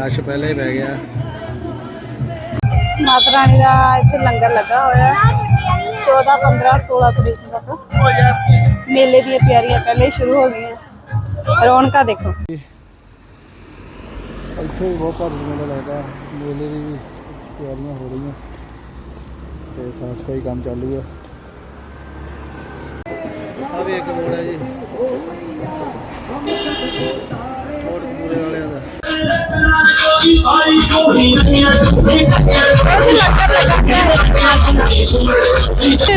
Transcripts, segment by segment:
Rush ਪਹਿਲੇ ਹੀ ਪੈ ਗਿਆ। ਮਾਤਾ ਰਾਣੀ ਦਾ ਇੱਥੇ ਲੰਗਰ ਲੱਗਾ ਹੋਇਆ ਹੈ। 14 15 16 ਤਰੀਕ ਤੱਕ। ਮੇਲੇ ਦੀਆਂ ਤਿਆਰੀਆਂ ਪਹਿਲੇ ਹੀ ਸ਼ੁਰੂ ਹੋ ਗਈਆਂ। ਰੌਣਕਾਂ ਦੇਖੋ। ਇੱਥੇ ਵੀ ਬਹੁਤ ਭਾਰੀ ਮੇਲਾ ਲੱਗਦਾ। ਮੇਲੇ ਦੀ ਵੀ ਤਿਆਰੀਆਂ ਹੋ ਰਹੀਆਂ। ਤੇ ਸਾਫ਼ ਸਫ਼ਾਈ ਕੰਮ ਚਾਲੂ ਹੈ ਆ ਵੀ ਇੱਕ ਮੋੜ ਹੈ ਜੀ।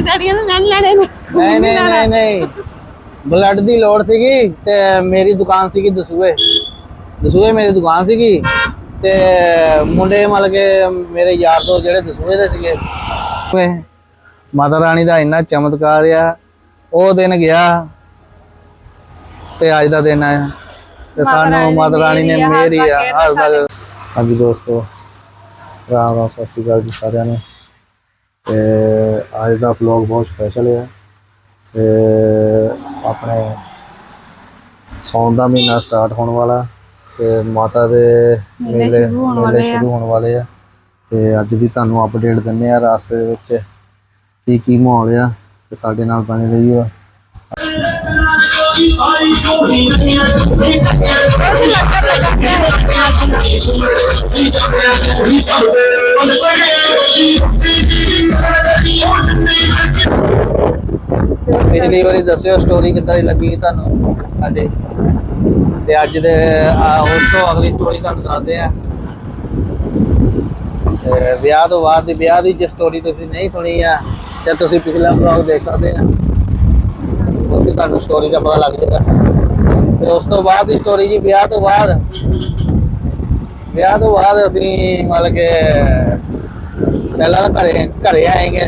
ਡੈਡੀਆਂ ਨੂੰ ਮੈਂ ਲੈਣੇ ਨੇ ਨਹੀਂ ਨਹੀਂ ਨਹੀਂ ਨਹੀਂ। ਬਲੱਡ ਦੀ ਲੋੜ ਸੀਗੀ ਤੇ ਮੇਰੀ ਦੁਕਾਨ ਸੀਗੀ ਦਸੂਏ। ਦਸੂਏ ਮੇਰੀ ਦੁਕਾਨ ਸੀਗੀ ਤੇ ਮੁੰਡੇ ਮਤਲਬ ਕਿ ਮੇਰੇ ਯਾਰ ਦੋਸਤ ਜਿਹੜੇ ਦਸੂਏ ਦੇ ਸੀਗੇ ਓਏ, ਮਾਤਾ ਰਾਣੀ ਦਾ ਇੰਨਾ ਚਮਤਕਾਰ ਆ ਉਹ ਦਿਨ ਗਿਆ ਤੇ ਅੱਜ ਦਾ ਦਿਨ ਆਇਆ ਤੇ ਮਾਤਾ ਰਾਣੀ ਸਾਨੂੰ ਦੀ ਮਾਤਾ ਰਾਣੀ ਨੇ ਮੇਰੀ ਆ, ਮੇਰੀ ਆ ਹੱਸ ਹੱਸ ਕੇ ਹਾਂਜੀ ਦੋਸਤੋ ਰਾਮ ਰਾਮ ਸਤਿ ਸ਼੍ਰੀ ਅਕਾਲ ਜੀ ਸਾਰਿਆਂ ਨੂੰ। ਤੇ ਅੱਜ ਦਾ ਵਲੌਗ ਬਹੁਤ ਸਪੈਸ਼ਲ ਹੈ ਤੇ ਆਪਣੇ ਸੌਣ ਦਾ ਮਹੀਨਾ ਸਟਾਰਟ ਹੋਣ ਵਾਲਾ ਤੇ ਮਾਤਾ ਦੇ ਮੇਲੇ ਮੇਲੇ ਸ਼ੁਰੂ ਹੋਣ ਵਾਲੇ ਆ। ਤੇ ਅੱਜ ਦੀ ਤੁਹਾਨੂੰ ਅਪਡੇਟ ਦਿੰਨੇ ਆ ਰਾਸਤੇ ਦੇ ਵਿੱਚ ਕੀ ਕੀ ਮਾਹੌਲ ਆ ਤੇ ਸਾਡੇ ਨਾਲ ਬਣੇ ਰਹੀਓ। ਪਿਛਲੀ ਵਾਰੀ ਦੱਸਿਓ ਸਟੋਰੀ ਕਿੱਦਾਂ ਦੀ ਲੱਗੀ ਤੁਹਾਨੂੰ ਸਾਡੇ। ਤੇ ਅੱਜ ਦੇ ਉਸ ਤੋਂ ਅਗਲੀ ਸਟੋਰੀ ਤੁਹਾਨੂੰ ਦੱਸਦੇ ਆ। ਤੇ ਵਿਆਹ ਤੋਂ ਬਾਅਦ ਦੀ, ਵਿਆਹ ਦੀ ਜੇ ਸਟੋਰੀ ਤੁਸੀਂ ਨਹੀਂ ਸੁਣੀ ਆ, ਤੇ ਤੁਸੀਂ ਪਿਛਲਾ ਵਲੌਗ ਦੇਖ ਸਕਦੇ ਆ। ਤੁਹਾਨੂੰ ਸਟੋਰੀ ਦਾ ਪਤਾ ਲੱਗ ਜਾਏਗਾ। ਤੇ ਉਸ ਤੋਂ ਬਾਅਦ ਦੀ ਸਟੋਰੀ ਜੀ, ਵਿਆਹ ਤੋਂ ਬਾਅਦ। ਵਿਆਹ ਤੋਂ ਬਾਅਦ ਅਸੀਂ ਮਤਲਬ ਕਿ ਪਹਿਲਾਂ ਘਰੇ ਘਰੇ ਆਏਗੇ।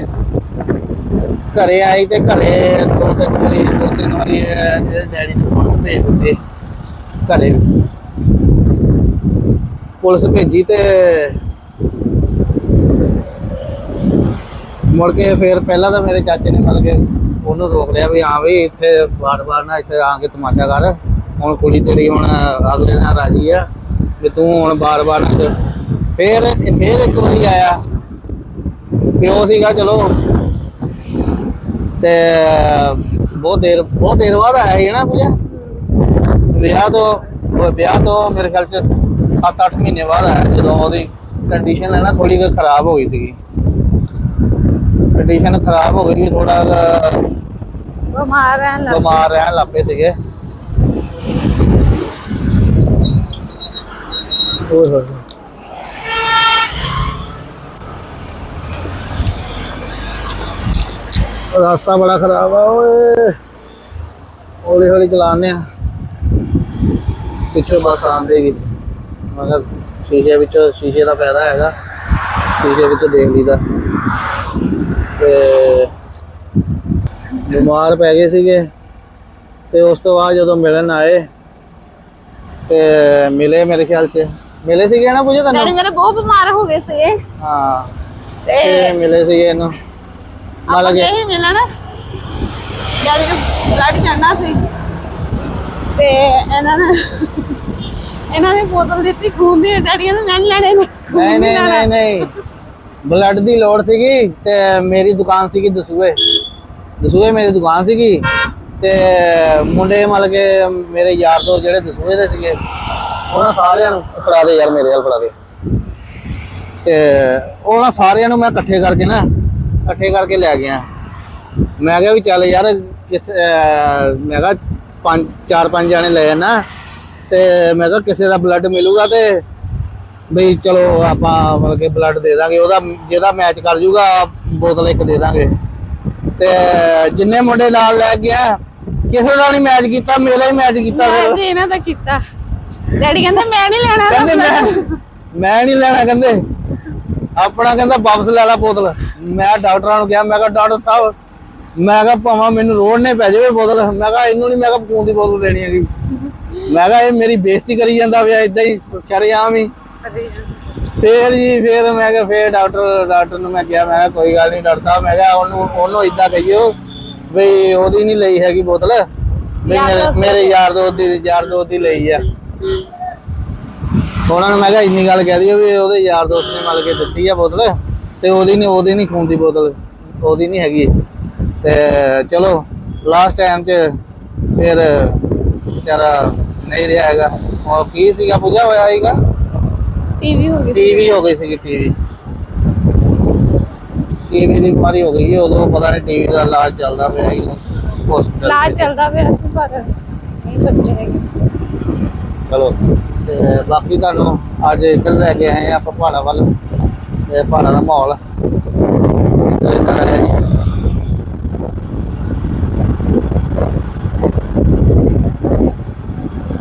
ਘਰੇ ਆਈ ਤੇ ਘਰੇ ਦੋ ਤਿੰਨ ਵਾਰੀ, ਦੋ ਤਿੰਨ ਵਾਰੀ ਜਿਹੜੇ ਡੈਡੀ ਨੂੰ ਪੁਲਿਸ ਭੇਜ ਦਿੱਤੇ। ਘਰੇ। ਪੁਲਿਸ ਭੇਜੀ ਤੇ ਮੁੜ ਕੇ ਫਿਰ ਪਹਿਲਾਂ ਤਾਂ ਮੇਰੇ ਚਾਚੇ ਨੇ ਮਤਲਬ ਕਿ ਉਹਨੂੰ ਰੋਕ ਲਿਆ ਵੀ ਹਾਂ ਵੀ ਇੱਥੇ ਵਾਰ ਵਾਰ ਨਾ ਇੱਥੇ ਆ ਕੇ ਤਮਾਸ਼ਾ ਕਰ। ਹੁਣ ਕੁੜੀ ਤੇਰੀ ਹੁਣ ਅਗਲੇ ਨਾਲ ਰਾਜੀ ਆ ਵੀ ਤੂੰ ਹੁਣ ਬਾਰ-ਬਾਰ ਨਾ ਕਰ। ਫਿਰ ਫੇਰ ਇੱਕ ਵਾਰੀ ਆਇਆ। ਪਿਓ ਸੀਗਾ, ਚਲੋ। ਤੇ ਬਹੁਤ ਦੇਰ ਬਹੁਤ ਦੇਰ ਬਾਅਦ ਆਇਆ ਸੀ ਨਾ ਪੂਜਾ? ਵਿਆਹ ਤੋਂ, ਉਹ ਵਿਆਹ ਤੋਂ ਮੇਰੇ ਖਿਆਲ ਚ 7-8 ਮਹੀਨੇ ਬਾਅਦ ਆਇਆ। ਜਦੋਂ ਉਹਦੀ ਕੰਡੀਸ਼ਨ ਹੈ ਨਾ ਥੋੜੀ ਕੁ ਖਰਾਬ ਹੋ ਗਈ ਸੀਗੀ। ਕੰਡੀਸ਼ਨ ਖਰਾਬ ਹੋ ਗਈ ਸੀ ਥੋੜਾ ਬਿਮਾਰ ਰਹਿਣ ਲੱਗ ਬਿਮਾਰ ਰਹਿਣ ਲੱਪੇ ਸੀਗੇ। ਓਏ ਹੋਏ। ਰਸਤਾ ਬੜਾ ਖਰਾਬ ਆ ਓਏ। ਹੌਲੀ ਹੌਲੀ ਚਲਾਉਂਦੇ ਆ। ਪਿੱਛੋਂ ਬੱਸ ਆਉਂਦੇਗੀ ਮੈਂ ਕਿਹਾ ਸ਼ੀਸ਼ੇ ਵਿੱਚ ਸ਼ੀਸ਼ੇ ਦਾ ਫਾਇਦਾ ਹੈਗਾ। ਸ਼ੀਸ਼ੇ ਵਿੱਚ ਦੇਖ ਲਈਦਾ। ਤੇ ਬਿਮਾਰ ਪੈ ਗਏ ਸੀਗੇ ਤੇ ਉਸ ਤੋਂ ਬਾਅਦ ਜਦੋਂ ਮਿਲਣ ਆਏ ਤੇ ਮਿਲੇ ਮੇਰੇ ਖਿਆਲ ਚ। ਮਿਲੇ ਸੀਗੇ ਨਾ ਪੁੱਛੇ ਡੈਡੀ ਤੁਹਾਨੂੰ ਮੇਰੇ ਬਹੁਤ ਬਿਮਾਰ ਹੋ ਗਏ ਸੀ ਹਾਂ ਤੇ ਤੇ ਮਿਲੇ ਸੀਗੇ ਇਹਨੂੰ। ਆਪਾਂ ਮਤਲਬ ਗਏ ਕਿ ਮਿਲਣ। ਡੈਡੀ ਨੂੰ ਬਲੱਡ ਚੜਨਾ ਸੀ। ਤੇ ਇਹਨਾਂ ਨੇ ਇਹਨਾਂ ਨੇ ਬੋਤਲ ਦਿੱਤੀ ਖੂਨ ਦੀ ਡੈਡੀ ਨੂੰ ਮੈਂ ਨੀ ਲੈਣੇ ਨੇ ਖੂਨ ਨਹੀਂ ਨੀ ਨਹੀਂ ਲੈਣਾ। ਨਹੀਂ ਨਹੀਂ। ਬਲੱਡ ਦੀ ਲੋੜ ਸੀਗੀ ਤੇ ਮੇਰੀ ਦੁਕਾਨ ਸੀਗੀ ਦਸੂਏ। ਦਸੂਏ ਮੇਰੀ ਦੁਕਾਨ ਸੀਗੀ ਤੇ ਮੁੰਡੇ ਮਤਲਬ ਕਿ ਮੇਰੇ ਯਾਰ ਦੋਸਤ ਜਿਹੜੇ ਦਸੂਏ ਦੇ ਸੀਗੇ, ਉਹਨਾਂ ਸਾਰਿਆਂ ਨੂੰ ਫੜਾ ਦੇ ਯਾਰ ਮੇਰੇ ਹਾਲ ਫੜਾ ਦੇ। ਤੇ ਉਹਨਾਂ ਸਾਰਿਆਂ ਨੂੰ ਮੈਂ ਇਕੱਠੇ ਕਰਕੇ ਨਾ, ਇਕੱਠੇ ਕਰਕੇ ਲੈ ਗਿਆ। ਮੈਂ ਕਿਹਾ ਵੀ ਚੱਲ ਯਾਰ ਕਿਸ ਮੈਂ ਕਿਹਾ ਪੰਜ ਚਾਰ ਪੰਜ ਜਾਣੇ ਲੈ ਨਾ ਤੇ ਮੈਂ ਕਿਹਾ ਕਿਸੇ ਦਾ ਬਲੱਡ ਮਿਲੂਗਾ ਤੇ ਬਈ ਚਲੋ ਆਪਾਂ ਮਤਲਬ ਕਿ ਬਲੱਡ ਦੇ ਦਾਂਗੇ, ਉਹਦਾ ਜਿਹਦਾ ਮੈਚ ਕਰ ਜੂਗਾ, ਬੋਤਲ ਇੱਕ ਦੇ ਦਾਂਗੇ। ਤੇ ਜਿੰਨੇ ਮੁੰਡੇ ਨਾਲ ਲੈ ਗਿਆ ਕਿਸੇ ਦਾ ਨਹੀਂ ਮੈਚ ਕੀਤਾ ਮੇਰਾ ਹੀ ਮੈਚ ਕੀਤਾ ਮੈਂ ਜੀ ਇਹਨਾਂ ਦਾ ਕੀਤਾ। ਡੈਡੀ ਕਹਿੰਦੇ ਮੈਂ ਨਹੀਂ ਲੈਣਾ ਕਹਿੰਦੇ ਮੈਂ। ਮੈਂ ਨਹੀਂ ਲੈਣਾ ਕਹਿੰਦੇ। ਆਪਣਾ ਕਹਿੰਦਾ ਵਾਪਸ ਲੈ ਲੈ ਬੋਤਲ। ਮੈਂ ਡਾਕਟਰਾਂ ਨੂੰ ਕਿਹਾ ਮੈਂ ਕਿਹਾ ਡਾਕਟਰ ਸਾਹਿਬ ਮੈਂ ਕਿਹਾ ਭਾਵੇਂ ਮੈਨੂੰ ਰੋੜਨੇ ਪੈ ਜਾਵੇ ਬੋਤਲ ਮੈਂ ਕਿਹਾ ਇਹਨੂੰ ਨਹੀਂ ਮੈਂ ਕਿਹਾ ਖੂਨ ਦੀ ਬੋਤਲ ਦੇਣੀ ਹੈਗੀ। ਮੈਂ ਕਿਹਾ ਇਹ ਮੇਰੀ ਬੇਇੱਜ਼ਤੀ ਕਰੀ ਜਾਂਦਾ ਪਿਆ ਇਦਾਂ ਹੀ ਸ਼ਰੇਆਮ ਹੀ। ਫੇਰ ਜੀ ਫੇਰ ਮੈਂ ਕਿਹਾ ਫੇਰ ਡਾਕਟਰ ਡਾਕਟਰ ਨੂੰ ਮੈਂ ਕਿਹਾ ਮੈਂ ਕਿਹਾ ਕੋਈ ਗੱਲ ਨਹੀਂ ਡਾਕਟਰ ਸਾਹਿਬ ਮੈਂ ਕਿਹਾ ਉਹਨੂੰ ਉਹਨੂੰ ਇਦਾਂ ਕਹੀਓ ਵੀ ਉਹਦੀ ਨਹੀਂ ਲਈ ਹੈਗੀ ਬੋਤਲ। ਵੀ ਯਾਰ ਮੇਰੇ ਦੋਸਤ ਮੇਰੇ ਦੇ। ਯਾਰ ਦੋਸਤ ਦੀ ਯਾਰ ਦੋਸਤ ਦੀ ਲਈ ਆ। ਉਹਨਾਂ ਨੂੰ ਮੈਂ ਕਿਹਾ ਇੰਨੀ ਗੱਲ ਕਹਿ ਦਿਓ ਵੀ ਉਹਦੇ ਯਾਰ ਦੋਸਤ ਨੇ ਮਤਲਬ ਕਿ ਦਿੱਤੀ ਆ ਬੋਤਲ ਤੇ ਉਹਦੀ ਨਹੀਂ ਉਹਦੀ ਨਹੀਂ ਖੂਨ ਦੀ ਬੋਤਲ ਉਹਦੀ ਨਹੀਂ ਹੈਗੀ। ਤੇ ਚਲੋ ਲਾਸਟ ਟਾਈਮ 'ਚ ਫਿਰ ਵਿਚਾਰਾ ਨਹੀਂ ਰਿਹਾ ਹੈਗਾ। ਉਹ ਕੀ ਸੀਗਾ ਪੂਜਾ ਹੋਇਆ ਸੀਗਾ? ਟੀਵੀ ਹੋ ਗਈ ਟੀਵੀ ਹੋ ਗਈ ਸੀਗੀ ਟੀਵੀ ਟੀਵੀ ਦੀ ਬਿਮਾਰੀ ਹੋ ਗਈ ਉਦੋਂ ਪਤਾ ਨਹੀਂ ਟੀਵੀ ਦਾ ਇਲਾਜ ਚੱਲਦਾ ਪਿਆ ਸੀ hospital ਲਾਜ ਵਿੱਚ। ਚੱਲਦਾ ਪਿਆ ਸੀ ਪਰ ਨਹੀਂ ਬੱਚੇ ਹੈਗੇ। ਚਲੋ ਤੇ ਬਾਕੀ ਤੁਹਾਨੂੰ ਅੱਜ ਇੱਧਰ ਲੈ ਕੇ ਆਏ ਆ ਪਹਾੜਾਂ ਵੱਲ ਤੇ ਪਹਾੜਾਂ ਦਾ ਮਾਹੌਲ।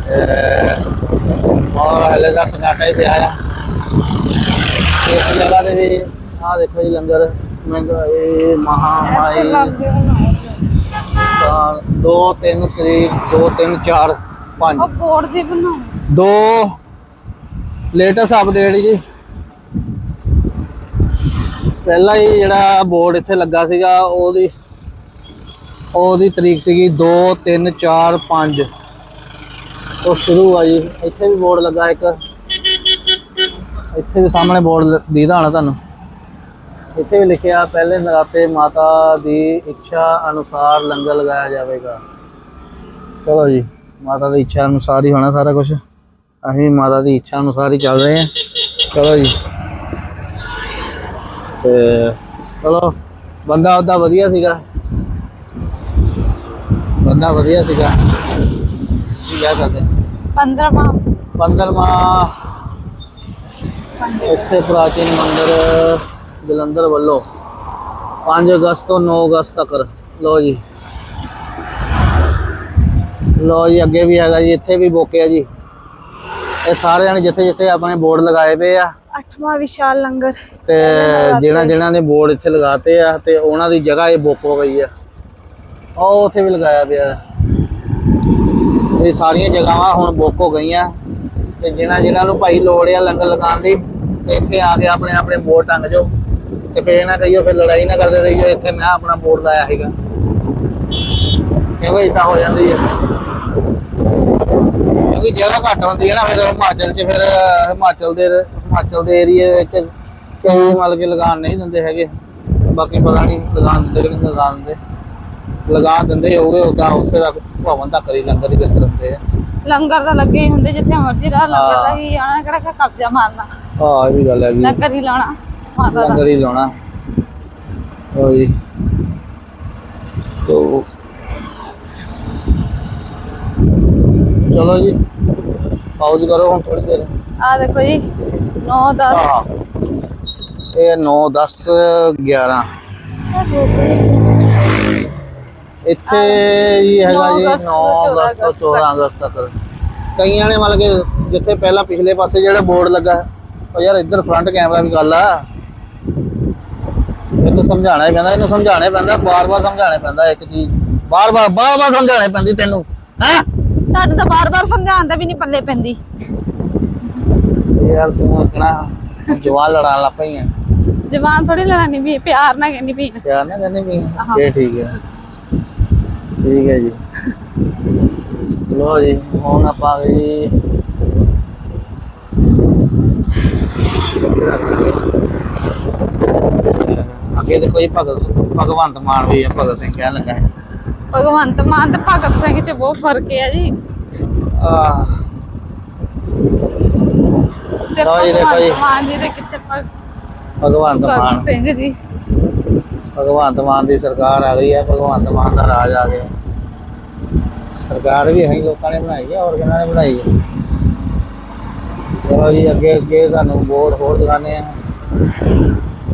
ਤੇ ਦਾ ਹੈ ਜੀ ਹੀ ਪਿਆ ਆ ਇਸ ਜਗ੍ਹਾ ਦੇ ਵੀ ਆਹ ਦੇਖੋ ਜੀ ਲੰਗਰ ਮਹਿੰਗਾਈ ਮਹਾਮਾਈ ਤਾਂ 2 3 ਤਰੀਕ 2 3 4 5 ਉਹ ਬੋਰਡ ਦੇ ਬਣਾਓ। ਦੋ ਲੇਟੈਸਟ ਅਪਡੇਟ ਜੀ। ਪਹਿਲਾ ਹੀ ਜਿਹੜਾ ਬੋਰਡ ਇੱਥੇ ਲੱਗਾ ਸੀਗਾ ਉਹਦੀ ਉਹਦੀ ਤਰੀਕ ਸੀਗੀ 2 3 4 5 ਤੋਂ ਸ਼ੁਰੂ ਆ ਜੀ। ਇੱਥੇ ਵੀ ਬੋਰਡ ਲੱਗਾ ਇੱਕ। ਇੱਥੇ ਵੀ ਸਾਹਮਣੇ ਬੋਰਡ ਦੀਦਾ ਹੋਣਾ ਤੁਹਾਨੂੰ। ਇੱਥੇ ਵੀ ਲਿਖਿਆ ਪਹਿਲੇ ਨਰਾਤੇ ਮਾਤਾ ਦੀ ਇੱਛਾ ਅਨੁਸਾਰ ਲੰਗਰ ਲਗਾਇਆ ਜਾਵੇਗਾ। ਚਲੋ ਜੀ ਮਾਤਾ ਦੀ ਇੱਛਾ ਅਨੁਸਾਰ ਹੀ ਹੋਣਾ ਸਾਰਾ ਕੁਝ ਅਸੀਂ ਮਾਤਾ ਦੀ ਇੱਛਾ ਅਨੁਸਾਰ ਹੀ ਚੱਲ ਰਹੇ ਹਾਂ। ਚਲੋ ਜੀ। ਤੇ ਚਲੋ ਬੰਦਾ ਉਹਦਾ ਵਧੀਆ ਸੀਗਾ। ਬੰਦਾ ਵਧੀਆ ਸੀਗਾ। ਕੀ ਕਹਿ ਸਕਦੇ? 15 ਮਾਹ 15ਵਾਂ ਇੱਥੇ ਪ੍ਰਾਚੀਨ ਮੰਦਿਰ ਜਲੰਧਰ ਵੱਲੋਂ 5 ਅਗਸਤ ਤੋਂ 9 ਅਗਸਤ ਤੱਕ। ਲੋ ਜੀ। ਲੋ ਜੀ ਅੱਗੇ ਵੀ ਹੈਗਾ ਜੀ ਇੱਥੇ ਵੀ ਬੋਕਿਆ ਜੀ। ਇਹ ਸਾਰੇ ਜਣੇ ਜਿੱਥੇ ਜਿੱਥੇ ਆਪਣੇ ਬੋਰਡ ਲਗਾਏ ਪਏ ਆ। ਅੱਠਵਾਂ ਵਿਸ਼ਾਲ ਲੰਗਰ। ਤੇ ਜਿਹੜਾ ਜਿਹਨਾਂ ਨੇ ਬੋਰਡ ਇੱਥੇ ਲਗਾਤੇ ਆ ਤੇ ਉਹਨਾਂ ਦੀ ਜਗ੍ਹਾ ਇਹ ਬੁੱਕ ਹੋ ਗਈ ਆ। ਉਹ ਉੱਥੇ ਵੀ ਲਗਾਇਆ ਪਿਆ। ਇਹ ਸਾਰੀਆਂ ਜਗ੍ਹਾਵਾਂ ਹੁਣ ਬੁੱਕ ਹੋ ਗਈਆਂ। ਤੇ ਜਿਹਨਾਂ ਜਿਹਨਾਂ ਨੂੰ ਭਾਈ ਲੋੜ ਆ ਲੰਗਰ ਲਗਾਉਣ ਦੀ, ਤੇ ਇੱਥੇ ਆ ਕੇ ਆਪਣੇ ਆਪਣੇ ਬੋਰਡ ਟੰਗ ਜਾਓ ਤੇ ਫੇਰ ਨਾ ਕਹੀਓ, ਫਿਰ ਲੜਾਈ ਨਾ ਕਰਦੇ ਰਹੀਓ, ਇੱਥੇ ਮੈਂ ਆਪਣਾ ਬੋਰਡ ਲਾਇਆ ਸੀਗਾ। ਕਿਉਂਕਿ ਇਦਾਂ ਹੋ ਜਾਂਦੀ ਹੈ ਕਿਉਂਕਿ ਜਗ੍ਹਾ ਘੱਟ ਹੁੰਦੀ ਹੈ ਨਾ, ਫਿਰ ਹਿਮਾਚਲ 'ਚ ਫਿਰ, ਹਿਮਾਚਲ ਦੇ ਹਿਮਾਚਲ ਦੇ ਏਰੀਏ ਵਿੱਚ ਕਈ ਮਤਲਬ ਕਿ ਲਗਾਉਣ ਨਹੀਂ ਦਿੰਦੇ ਹੈਗੇ। ਬਾਕੀ ਪਤਾ ਨਹੀਂ ਲਗਾਉਣ ਦਿੰਦੇ ਕਿ ਨਹੀਂ ਲਗਾਉਣ ਦਿੰਦੇ। ਲਗਾ ਦਿੰਦੇ ਹੋਗੇ ਉਦਾਂ ਉੱਥੇ ਦਾ ਭਵਨ ਤੱਕ ਹੀ ਲੰਗਰ ਹੀ ਦਿੰਦੇ ਹੁੰਦੇ ਆ। ਲੰਗਰ ਤਾਂ ਲੱਗੇ ਹੀ ਹੁੰਦੇ ਜਿੱਥੇ ਮਰਜ਼ੀ ਰਾਹ ਲੰਗਰ ਦਾ ਹਾਂ। ਆਣਾ ਕਿਹੜਾ ਕਿ ਕਬਜ਼ਾ ਮਾਰਨਾ। ਹਾਂ ਇਹ ਵੀ ਗੱਲ ਹੈਗੀ ਲੰਗਰ ਹੀ ਲਾਉਣਾ ਮਾਤਾ ਦਾ। ਲੰਗਰ ਹੀ ਲਾਉਣਾ। ਹੋ ਜੀ। ਤੋ ਚਲੋ ਜੀ ਪਾਉਜ਼ ਕਰੋ ਹੁਣ ਥੋੜੀ ਦੇਰ। ਆ ਦੇਖੋ ਜੀ 9 10 ਹਾਂ। ਇਹ 9 10 11 ਇੱਥੇ ਹੀ ਹੈਗਾ ਜੀ 9 ਅਗਸਤ ਤੋਂ 14 ਅਗਸਤ ਤੱਕ। ਕਈਆਂ ਨੇ ਮਤਲਬ ਕਿ ਜਿੱਥੇ ਪਹਿਲਾਂ ਪਿਛਲੇ ਪਾਸੇ ਜਿਹੜਾ ਬੋਰਡ ਲੱਗਾ ਉਹ ਯਾਰ ਇੱਧਰ ਫਰੰਟ ਕੈਮਰਾ ਵੀ ਗੱਲ ਆ। ਇਹਨੂੰ ਸਮਝਾਉਣਾ ਹੀ ਪੈਂਦਾ ਇਹਨੂੰ ਸਮਝਾਉਣਾ ਹੀ ਪੈਂਦਾ ਬਾਰ-ਬਾਰ ਸਮਝਾਉਣਾ ਪੈਂਦਾ ਇੱਕ ਚੀਜ਼। ਬਾਰ-ਬਾਰ ਬਾਰ-ਬਾਰ ਸਮਝਾਉਣੀ ਪੈਂਦੀ ਤੈਨੂੰ ਹੈਂ? ਸਾਡੇ ਤਾਂ ਬਾਰ-ਬਾਰ ਸਮਝਾਉਣ ਦਾ ਵੀ ਨਹੀਂ ਪੱਲੇ ਪੈਂਦੀ। ਯਾਰ ਤੂੰ ਕਿਹੜਾ ਜਵਾਨ ਲੜਾਉਣ ਲੱਗ ਪਈ ਆ। ਜਵਾਨ ਥੋੜੀ ਲੜਾਣੀ ਵੀ ਪਿਆਰ ਨਾਲ ਕਹਿੰਦੀ ਵੀ ਪਿਆਰ ਨਾ ਕਹਿੰਦੇ ਵੀ। ਇਹ ਠੀਕ ਹੈ ਠੀਕ ਹੈ ਜੀ। ਲੋ ਜੀ। ਹੁਣ ਆਪਾਂ ਵੀ ਅੱਗੇ ਦੇਖੋ ਜੀ ਭਗਤ ਭਗਵੰਤ ਮਾਨ ਵੀ ਆ ਭਗਤ ਸਿੰਘ ਕਹਿਣ ਲੱਗਾ ਹੈ ਭਗਵੰਤ ਮਾਨ ਤੇ ਭਗਤ ਸਿੰਘ 'ਚ ਬਹੁਤ ਫ਼ਰਕ ਹੈ ਜੀ। ਆਹ। ਤੇ ਲਓ ਜੀ, ਦੇਖੋ ਜੀ। ਭਗਵੰਤ ਮਾਨ ਜੀ ਦੇ ਕਿੱਥੇ ਭਗ- ਭਗਵੰਤ ਮਾਨ। ਭਗਤ ਸਿੰਘ ਜੀ। ਭਗਵੰਤ ਮਾਨ ਦੀ ਸਰਕਾਰ ਆ ਗਈ ਹੈ ਭਗਵੰਤ ਮਾਨ ਦਾ ਰਾਜ ਆ ਗਿਆ। ਸਰਕਾਰ ਵੀ ਅਸੀਂ ਲੋਕਾਂ ਨੇ ਬਣਾਈ ਹੈ ਔਰ ਕਿਹਨਾਂ ਨੇ ਬਣਾਈ ਹੈ? ਚਲੋ ਜੀ ਅੱਗੇ ਅੱਗੇ ਤੁਹਾਨੂੰ ਬੋਰਡ ਹੋਰ ਦਿਖਾਣੇ ਆ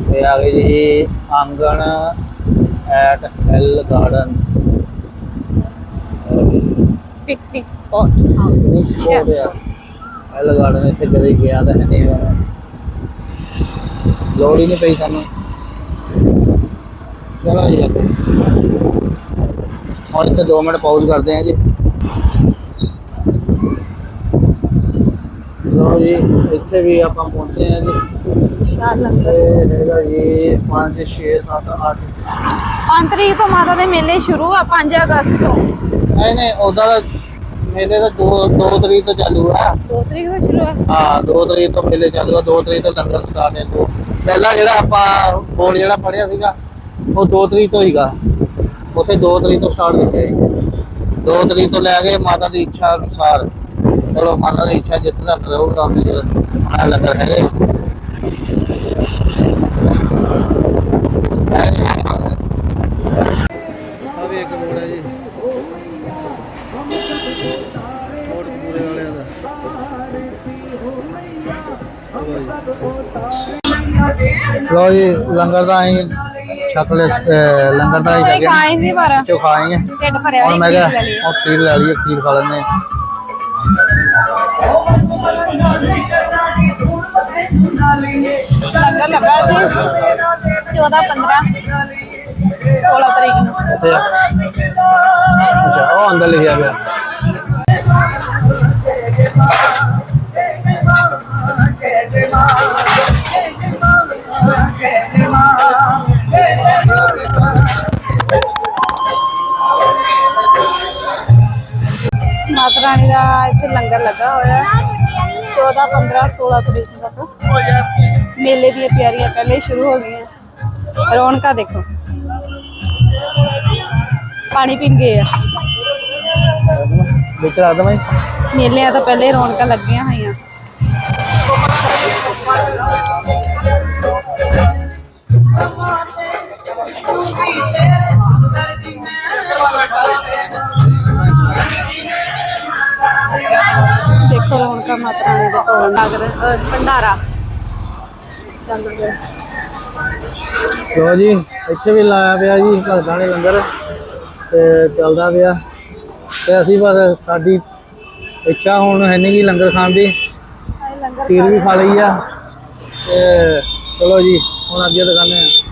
ਤੇ ਆ ਗਈ ਜੀ ਆਂਗਣ at L garden picnic spot house L garden ਇੱਥੇ ਕਦੇ ਗਿਆ ਤਾਂ ਹੈ ਨਹੀਂ ਹੈਗਾ ਲੋੜ ਹੀ ਨਹੀਂ ਪਈ ਸਾਨੂੰ। ਚਲੋ ਜੀ ਹੁਣ ਇੱਥੇ 2 ਮਿੰਟ ਪਾਉਜ਼ ਕਰਦੇ ਆ ਜੀ। ਲੋ ਜੀ ਇੱਥੇ ਵੀ ਆਪਾਂ ਪਹੁੰਚੇ ਆ ਜੀ। ਇਹ ਹੈਗਾ ਜੀ 5 6 7 8 5 ਤਰੀਕ ਤੋਂ ਮਾਤਾ ਦੇ ਮੇਲੇ ਸ਼ੁਰੂ ਆ 5 ਅਗਸਤ ਤੋਂ। ਨਹੀਂ ਨਹੀਂ ਉਹਦਾ ਮੇਲੇ ਤਾਂ 2 2 ਤਰੀਕ ਤੋਂ ਚਾਲੂ ਆ। 2 ਤਰੀਕ ਤੋਂ ਸ਼ੁਰੂ ਆ? ਹਾਂ 2 ਤਰੀਕ ਤੋਂ ਮੇਲੇ ਚਾਲੂ ਆ 2 ਤਰੀਕ ਤੋਂ ਲੰਗਰ ਸਟਾਰਟ ਹੈ। ਦੋ ਪਹਿਲਾ ਜਿਹੜਾ ਆਪਾਂ ਬੋਰਡ ਜਿਹੜਾ ਪੜਿਆ ਸੀਗਾ ਉਹ 2 ਤਰੀਕ ਤੋਂ ਹੀਗਾ। ਉੱਥੇ 2 ਤਰੀਕ ਤੋਂ ਸਟਾਰਟ ਕੀਤਾ ਜੀ 2 ਤਰੀਕ ਤੋਂ ਲੈ ਕੇ ਮਾਤਾ ਦੀ ਇੱਛਾ ਅਨੁਸਾਰ, ਚਲੋ ਮਾਤਾ ਦੀ ਇੱਛਾ ਜਿੱਤਨਾ ਕਰੂਗਾ ਉਹਨੇ ਜਿਹੜਾ ਆਪਣਾ ਲੰਗਰ ਹੈਗੇ ਆ ਇੱਕ ਬੋਰਡ ਹੈ ਜੀ। ਬੋਰਡ ਵਾਲਿਆਂ ਦਾ। ਲੋ ਜੀ, ਲੰਗਰ ਦਾ ਅਸੀਂ ਛਕ ਲੈ ਅਹ ਲੰਗਰ ਦਾ ਹੀ ਕੋਈ ਲੱਗੇ ਖਾਏ ਸੀ ਪਰ। ਚੋ ਖਾਏਂਗੇ ਢਿੱਡ ਭਰਿਆ ਹੁਣ ਮੈਂ ਕਿਹਾ ਉਹ ਖੀਰ ਲੈ ਲਈਏ ਖੀਰ ਖਾ ਲੈਂਦੇ ਹਾਂ ਲੰਗਰ ਲੱਗਾ ਸੀ। 14 15 16 ਤਰੀਕ ਨੂੰ। ਅੱਛਾ ਉਹ ਅੰਦਰ ਲਿਖਿਆ ਪਿਆ। ਇੱਥੇ ਲੰਗਰ ਲੱਗਾ ਹੋਇਆ ਹੈ 14 15 16 ਤਰੀਕ ਤੱਕ ਮੇਲੇ ਦੀਆਂ ਤਿਆਰੀਆਂ ਪਹਿਲੇ ਹੀ ਸ਼ੁਰੂ ਹੋ ਗਈਆਂ ਰੌਣਕਾਂ ਦੇਖੋ ਪਾਣੀ ਪੀਣ ਗਏ ਆ ਵਿੱਚ ਰੱਖ ਦਵਾਂ ਮੇਲਿਆਂ ਤੋਂ ਪਹਿਲੇ ਰੌਣਕਾਂ ਲੱਗੀਆਂ ਹੋਈਆਂ ਦੇਖੋ ਰੌਣਕਾਂ ਮਾਤਾ ਰਾਣੀ ਦੇ ਕੋਲ ਨਗਰ ਅਹ ਭੰਡਾਰਾ। ਚੱਲ ਰਿਹਾ ਲੋ ਜੀ ਇੱਥੇ ਵੀ ਲਾਇਆ ਪਿਆ ਜੀ ਭਗਤਾਂ ਨੇ ਲੰਗਰ ਤੇ ਚੱਲਦਾ ਪਿਆ। ਤੇ ਅਸੀਂ ਬਸ ਸਾਡੀ ਇੱਛਾ ਹੁਣ ਹੈ ਨਹੀਂ ਗੀ ਲੰਗਰ ਖਾਣ ਦੀ। ਖੀਰ ਵੀ ਖਾ ਲਈ ਆ। ਤੇ ਚਲੋ ਜੀ ਹੁਣ ਅੱਗੇ ਦਿਖਾਉਂਦੇ ਆ